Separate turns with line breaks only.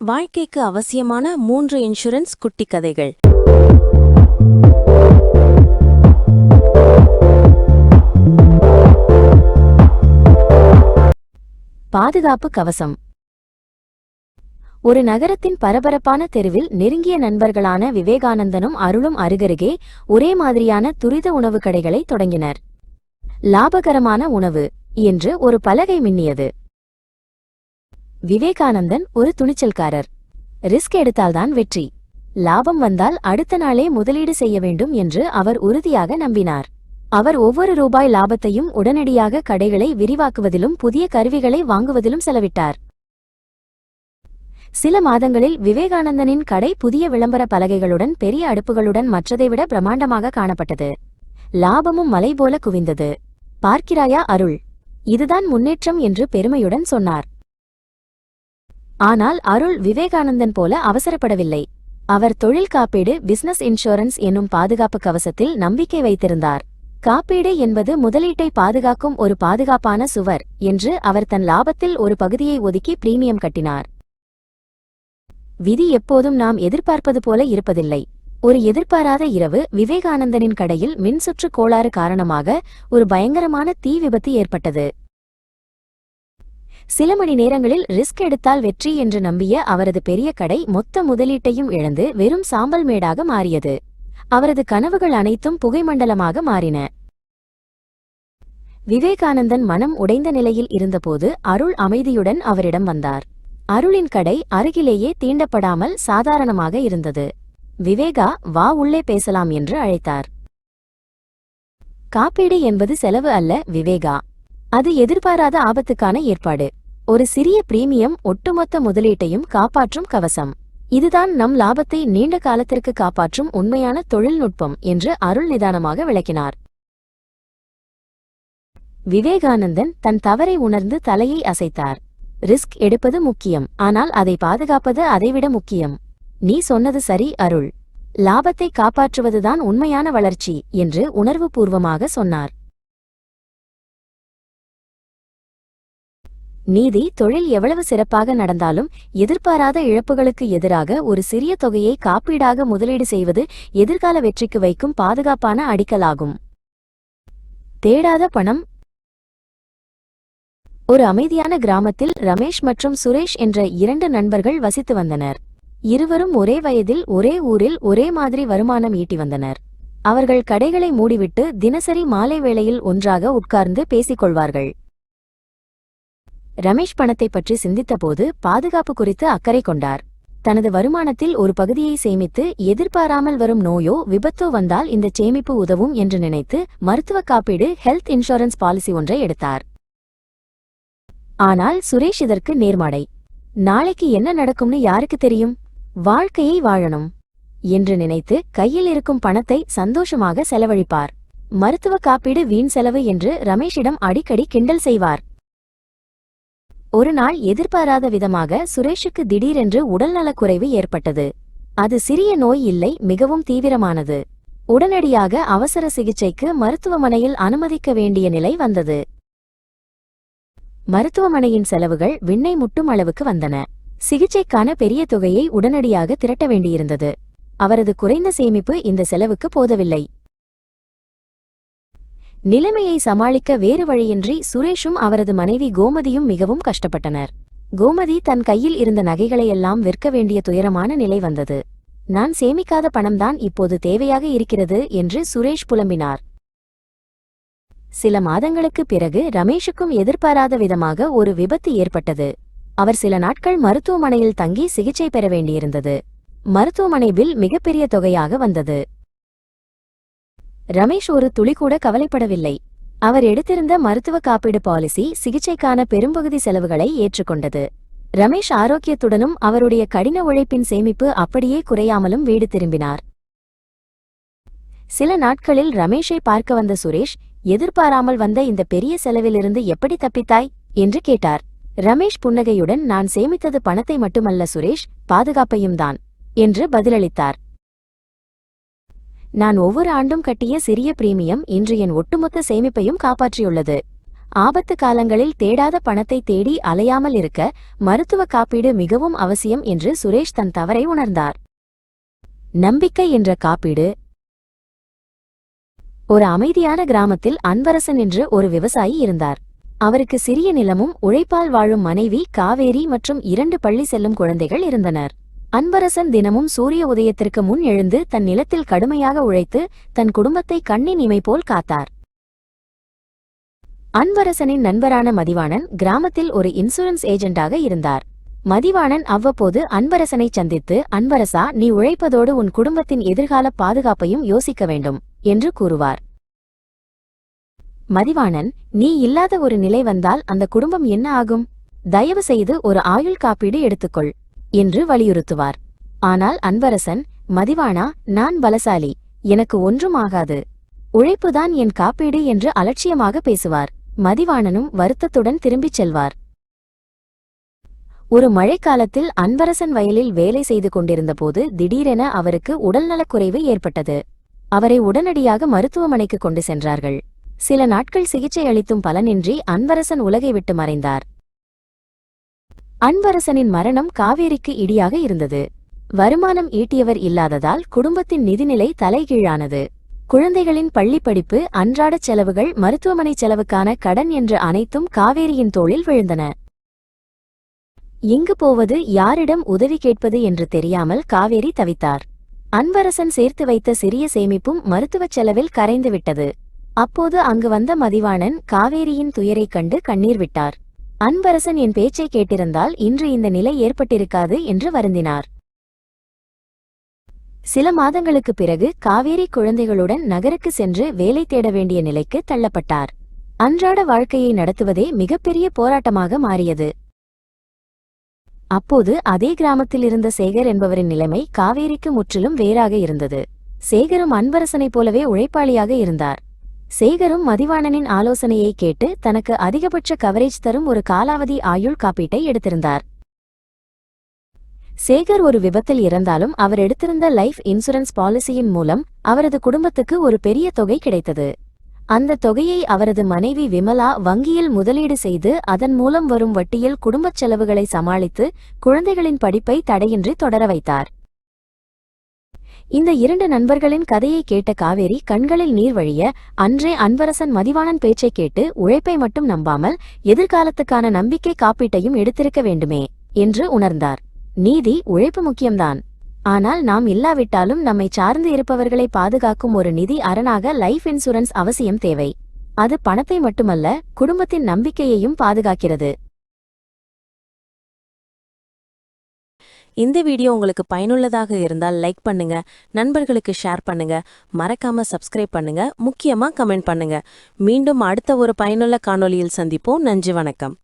வாழ்க்கைக்கு அவசியமான மூன்று இன்சூரன்ஸ் குட்டி கதைகள்
பாதுகாப்பு கவசம். ஒரு நகரத்தின் பரபரப்பான தெருவில் நெருங்கிய நண்பர்களான விவேகானந்தனும் அருளும் அருகருகே ஒரே மாதிரியான துரித உணவு கடைகளை தொடங்கினர். லாபகரமான உணவு என்று ஒரு பலகை மின்னியது. விவேகானந்தன் ஒரு துணிச்சல்காரர். ரிஸ்க் எடுத்தால்தான் வெற்றி. லாபம் வந்தால் அடுத்த நாளே முதலீடு செய்ய வேண்டும் என்று அவர் உறுதியாக நம்பினார். அவர் ஒவ்வொரு ரூபாய் லாபத்தையும் உடனடியாக கடைகளை விரிவாக்குவதிலும் புதிய கருவிகளை வாங்குவதிலும் செலவிட்டார். சில மாதங்களில் விவேகானந்தனின் கடை புதிய விளம்பர பலகைகளுடன் பெரிய அடுப்புகளுடன் மற்றதை விட பிரம்மாண்டமாக காணப்பட்டது. லாபமும் மலை போல குவிந்தது. பார்க்கிறாயா அருள். இதுதான் முன்னேற்றம் என்று பெருமையுடன் சொன்னார். ஆனால் அருள் விவேகானந்தன் போல அவசரப்படவில்லை. அவர் தொழில் காப்பீடு பிசினஸ் இன்சூரன்ஸ் என்னும் பாதுகாப்பு கவசத்தில் நம்பிக்கை வைத்திருந்தார். காப்பீடு என்பது முதலீட்டை பாதுகாக்கும் ஒரு பாதுகாப்பான சுவர் என்று அவர் தன் லாபத்தில் ஒரு பகுதியை ஒதுக்கி பிரீமியம் கட்டினார். விதி எப்போதும் நாம் எதிர்பார்ப்பது போல இருப்பதில்லை. ஒரு எதிர்பாராத இரவு விவேகானந்தனின் கடையில் மின்சுற்று கோளாறு காரணமாக ஒரு பயங்கரமான தீ விபத்து ஏற்பட்டது. சில மணி நேரங்களில் ரிஸ்க் எடுத்தால் வெற்றி என்று நம்பிய அவரது பெரிய கடை மொத்த முதலீட்டையும் இழந்து வெறும் சாம்பல் மேடாக மாறியது. அவரது கனவுகள் அனைத்தும் புகைமண்டலமாக மாறின. விவேகானந்தன் மனம் உடைந்த நிலையில் இருந்தபோது அருள் அமைதியுடன் அவரிடம் வந்தார். அருளின் கடை அருகிலேயே தீண்டப்படாமல் சாதாரணமாக இருந்தது. விவேகா வா உள்ளே பேசலாம் என்று அழைத்தார். காப்பீடு என்பது செலவு அல்ல விவேகா. அது எதிர்பாராத ஆபத்துக்கான ஏற்பாடு. ஒரு சிறிய பிரீமியம் ஒட்டுமொத்த முதலீட்டையும் காப்பாற்றும் கவசம். இதுதான் நம் லாபத்தை நீண்ட காலத்திற்கு காப்பாற்றும் உண்மையான தொழில்நுட்பம் என்று அருள் நிதானமாக விளக்கினார். விவேகானந்தன் தன் தவறை உணர்ந்து தலையை அசைத்தார். ரிஸ்க் எடுப்பது முக்கியம் ஆனால் அதை பாதுகாப்பது அதைவிட முக்கியம். நீ சொன்னது சரி அருள். லாபத்தை காப்பாற்றுவதுதான் உண்மையான வளர்ச்சி என்று உணர்வுபூர்வமாக சொன்னார். நீதி தொழில் எவ்வளவு சிறப்பாக நடந்தாலும் எதிர்பாராத இழப்புகளுக்கு எதிராக ஒரு சிறிய தொகையை காப்பீடாக முதலீடு செய்வது எதிர்கால வெற்றிக்கு வைக்கும் பாதுகாப்பான அடிக்கலாகும். தேடாத பணம். ஒரு அமைதியான கிராமத்தில் ரமேஷ் மற்றும் சுரேஷ் என்ற இரண்டு நண்பர்கள் வசித்து வந்தனர். இருவரும் ஒரே வயதில் ஒரே ஊரில் ஒரே மாதிரி வருமானம் ஈட்டி வந்தனர். அவர்கள் கடைகளை மூடிவிட்டு தினசரி மாலை வேளையில் ஒன்றாக உட்கார்ந்து பேசிக் கொள்வார்கள் ரமேஷ் பணத்தை பற்றி சிந்தித்தபோது பாதுகாப்பு குறித்து அக்கறை கொண்டார். தனது வருமானத்தில் ஒரு பகுதியை சேமித்து எதிர்பாராமல் வரும் நோயோ விபத்தோ வந்தால் இந்த சேமிப்பு உதவும் என்று நினைத்து மருத்துவ காப்பீடு ஹெல்த் இன்சூரன்ஸ் பாலிசி ஒன்றை எடுத்தார். ஆனால் சுரேஷ் இதற்கு நேர்மாடை. நாளைக்கு என்ன நடக்கும்னு யாருக்கு தெரியும்? வாழ்க்கையை வாழணும் என்று நினைத்து கையில் இருக்கும் பணத்தை சந்தோஷமாக செலவழிப்பார். மருத்துவ காப்பீடு வீண் செலவு என்று ரமேஷிடம் அடிக்கடி கிண்டல் செய்வார். ஒரு நாள் எதிர்பாராத விதமாக சுரேஷுக்கு திடீரென்று உடல்நலக்குறைவு ஏற்பட்டது. அது சிறிய நோய் இல்லை மிகவும் தீவிரமானது. உடனடியாக அவசர சிகிச்சைக்கு மருத்துவமனையில் அனுமதிக்க வேண்டிய நிலை வந்தது. மருத்துவமனையின் செலவுகள் விண்ணை முட்டும் அளவுக்கு வந்தன. சிகிச்சைக்கான பெரிய தொகையை உடனடியாக திரட்ட வேண்டியிருந்தது. அவரது குறைந்த சேமிப்பு இந்த செலவுக்கு போதவில்லை. நிலைமையை சமாளிக்க வேறு வழியின்றி சுரேஷும் அவரது மனைவி கோமதியும் மிகவும் கஷ்டப்பட்டனர். கோமதி தன் கையில் இருந்த நகைகளையெல்லாம் விற்க வேண்டிய துயரமான நிலை வந்தது. நான் சேமிக்காத பணம்தான் இப்போது தேவையாக இருக்கிறது என்று சுரேஷ் புலம்பினார். சில மாதங்களுக்குப் பிறகு ரமேஷுக்கும் எதிர்பாராத விதமாக ஒரு விபத்து ஏற்பட்டது. அவர் சில நாட்கள் மருத்துவமனையில் தங்கி சிகிச்சை பெற வேண்டியிருந்தது. மருத்துவமனை பில் மிகப்பெரிய தொகையாக வந்தது. ரமேஷ் ஒரு துளி கூட கவலைப்படவில்லை. அவர் எடுத்திருந்த மருத்துவ காப்பீடு பாலிசி சிகிச்சைக்கான பெரும்பகுதி செலவுகளை ஏற்றுக்கொண்டது. ரமேஷ் ஆரோக்கியத்துடனும் அவருடைய கடின உழைப்பின் சேமிப்பு அப்படியே குறையாமலும் வீடு திரும்பினார். சில நாட்களில் ரமேஷை பார்க்க வந்த சுரேஷ் எதிர்பாராமல் வந்த இந்த பெரிய செலவிலிருந்து எப்படி தப்பித்தாய்? என்று கேட்டார். ரமேஷ் புன்னகையுடன் நான் சேமித்தது பணத்தை மட்டுமல்ல சுரேஷ் பாதுகாப்பையும் தான் என்று பதிலளித்தார். நான் ஒவ்வொரு ஆண்டும் கட்டிய சிறிய பிரீமியம் இன்று என் ஒட்டுமொத்த சேமிப்பையும் காப்பாற்றியுள்ளது. ஆபத்து காலங்களில் தேடாத பணத்தை தேடி அலையாமல் இருக்க மருத்துவ காப்பீடு மிகவும் அவசியம் என்று சுரேஷ் தன் தவறை உணர்ந்தார். நம்பிக்கை என்ற காப்பீடு. ஒரு அமைதியான கிராமத்தில் அன்பரசன் என்று ஒரு விவசாயி இருந்தார். அவருக்கு சிறிய நிலமும் உழைப்பால் வாழும் மனைவி காவேரி மற்றும் இரண்டு பள்ளி செல்லும் குழந்தைகள் இருந்தனர். அன்பரசன் தினமும் சூரிய உதயத்திற்கு முன் எழுந்து தன் நிலத்தில் கடுமையாக உழைத்து தன் குடும்பத்தை கண்ணின் இமை போல் காத்தார். அன்பரசனின் நண்பரான மதிவாணன் கிராமத்தில் ஒரு இன்சூரன்ஸ் ஏஜெண்டாக இருந்தார். மதிவாணன் அவ்வப்போது அன்பரசனை சந்தித்து அன்பரசா நீ உழைப்பதோடு உன் குடும்பத்தின் எதிர்கால பாதுகாப்பையும் யோசிக்க வேண்டும் என்று கூறுவார். மதிவாணன் நீ இல்லாத ஒரு நிலை வந்தால் அந்த குடும்பம் என்ன ஆகும்? தயவு செய்து ஒரு ஆயுள் காப்பீடு எடுத்துக்கொள். என்று வலியுறுத்துவார். ஆனால் அன்பரசன் மதிவானா நான் பலசாலி எனக்கு ஒன்றும் ஆகாது உழைப்புதான் என் காப்பீடு என்று அலட்சியமாக பேசுவார். மதிவாணனும் வருத்தத்துடன் திரும்பிச் செல்வார். ஒரு மழைக்காலத்தில் அன்பரசன் வயலில் வேலை செய்து கொண்டிருந்தபோது திடீரென அவருக்கு உடல்நலக்குறைவு ஏற்பட்டது. அவரை உடனடியாக மருத்துவமனைக்கு கொண்டு சென்றார்கள். சில நாட்கள் சிகிச்சை அளித்தும் பலனின்றி அன்பரசன் உலகை விட்டு மறைந்தார். அன்பரசனின் மரணம் காவேரிக்கு இடியாக இருந்தது. வருமானம் ஈட்டியவர் இல்லாததால் குடும்பத்தின் நிதிநிலை தலைகீழானது. குழந்தைகளின் பள்ளிப் படிப்பு அன்றாடச் செலவுகள் மருத்துவமனை செலவுக்கான கடன் என்ற அனைத்தும் காவேரியின் தோளில் விழுந்தன. எங்கு போவது யாரிடம் உதவி கேட்பது என்று தெரியாமல் காவேரி தவித்தார். அன்பரசன் சேர்த்து வைத்த சிறிய சேமிப்பும் மருத்துவச் செலவில் கரைந்துவிட்டது. அப்போது அங்கு வந்த மதிவாணன் காவேரியின் துயரைக் கண்டு கண்ணீர் விட்டார். அன்பரசன் என் பேச்சை கேட்டிருந்தால் இன்று இந்த நிலை ஏற்பட்டிருக்காது என்று வருந்தினார். சில மாதங்களுக்குப் பிறகு காவேரி குழந்தைகளுடன் நகருக்கு சென்று வேலை தேட வேண்டிய நிலைக்கு தள்ளப்பட்டார். அன்றாட வாழ்க்கையை நடத்துவதே மிகப்பெரிய போராட்டமாக மாறியது. அப்போது அதே கிராமத்தில் இருந்த சேகர் என்பவரின் நிலைமை காவேரிக்கு முற்றிலும் வேறாக இருந்தது. சேகரும் அன்பரசனைப் போலவே உழைப்பாளியாக இருந்தார். சேகரும் மதிவாணனின் ஆலோசனையை கேட்டு தனக்கு அதிகபட்ச கவரேஜ் தரும் ஒரு காலாவதி ஆயுள் காப்பீட்டை எடுத்திருந்தார். சேகர் ஒரு விபத்தில் இறந்தாலும் அவர் எடுத்திருந்த லைஃப் இன்சூரன்ஸ் பாலிசியின் மூலம் அவரது குடும்பத்துக்கு ஒரு பெரிய தொகை கிடைத்தது. அந்த தொகையை அவரது மனைவி விமலா வங்கியில் முதலீடு செய்து அதன் மூலம் வரும் வட்டியில் குடும்பச் செலவுகளை சமாளித்து குழந்தைகளின் படிப்பை தடையின்றி தொடர வைத்தார். இந்த இரண்டு நண்பர்களின் கதையை கேட்ட காவேரி கண்களில் நீர் வழிய அன்றே அன்பரசன் மதிவாணன் பேச்சைக் கேட்டு உழைப்பை மட்டும் நம்பாமல் எதிர்காலத்துக்கான நம்பிக்கை காப்பீட்டையும் எடுத்திருக்க வேண்டுமே என்று உணர்ந்தார். நீதி உழைப்பு முக்கியம்தான். ஆனால் நாம் இல்லாவிட்டாலும் நம்மை சார்ந்து இருப்பவர்களை பாதுகாக்கும் ஒரு நிதி அரணாக லைஃப் இன்சூரன்ஸ் அவசியம் தேவை. அது பணத்தை மட்டுமல்ல குடும்பத்தின் நம்பிக்கையையும் பாதுகாக்கிறது.
இந்த வீடியோ உங்களுக்கு பயனுள்ளதாக இருந்தால் லைக் பண்ணுங்க நண்பர்களுக்கு ஷேர் பண்ணுங்க மறக்காம சப்ஸ்கிரைப் பண்ணுங்க முக்கியமா கமெண்ட் பண்ணுங்க. மீண்டும் அடுத்த ஒரு பயனுள்ள காணொளியில் சந்திப்போம். நன்றி வணக்கம்.